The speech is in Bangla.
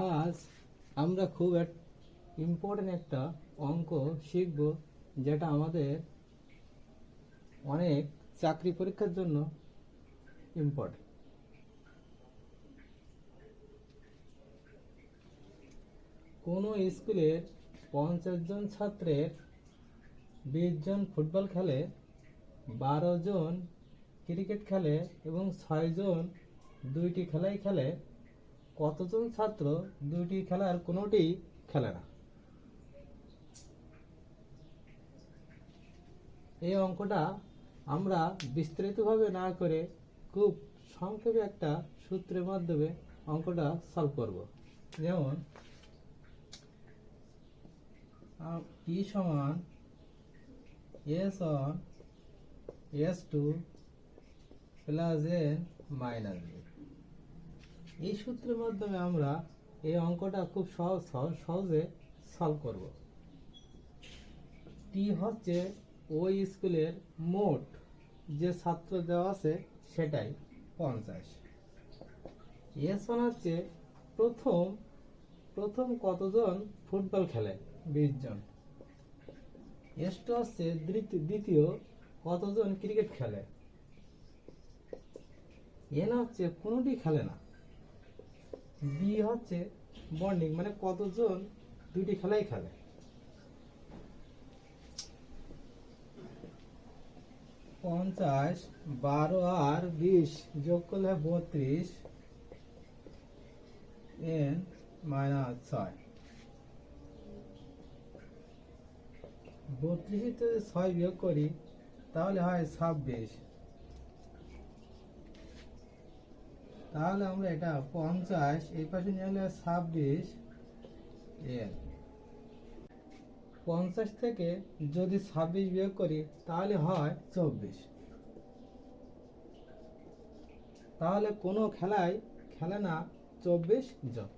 আজ আমরা খুব এক ইম্পর্টেন্ট একটা অঙ্ক শিখব যেটা আমাদের অনেক চাকরি পরীক্ষার জন্য ইম্পর্টেন্ট কোনো স্কুলের পঞ্চাশ জন ছাত্রের বিশ জন ফুটবল খেলে, বারো জন ক্রিকেট খেলে এবং ছয়জন দুইটি খেলাই খেলে কতজন ছাত্র দুইটি খেলার কোনোটি খেলে না? এই অঙ্কটা আমরা বিস্তারিতভাবে না করে খুব সংক্ষেপে একটা সূত্রের মাধ্যমে অঙ্কটা সলভ করব। যেমন ই সমান S one S two plus N minus B এই সূত্রের মাধ্যমে আমরা এই অঙ্কটা খুব সহজ সহজ সলভ করব। টি হচ্ছে ওই স্কুলের মোট যে ছাত্র দেওয়া আছে সেটাই পঞ্চাশ। এস ওয়ান হচ্ছে প্রথম প্রথম কতজন ফুটবল খেলে? বিশ জন। এস টু হচ্ছে দ্বিতীয় কতজন ক্রিকেট খেলে? এন হচ্ছে কোনোটি খেলে না? বি হচ্ছে বন্ডিং মানে কতজন দুইটি খেলাই খেলে। পঞ্চাশ, বারো আর বিশ যোগ করলে বত্রিশ, এন মাইনাস ছয়। বত্রিশে ছয় বিয়োগ করি, তাহলে হয় ছাব্বিশ। তাহলে আমরা এটা পঞ্চাশ, এই পাশে নিয়ে হলে ছাব্বিশ। এন পঞ্চাশ থেকে যদি ছাব্বিশ বিয়োগ করি, তাহলে হয় চব্বিশ। তাহলে কোনো খেলায় খেলে না, চব্বিশ জন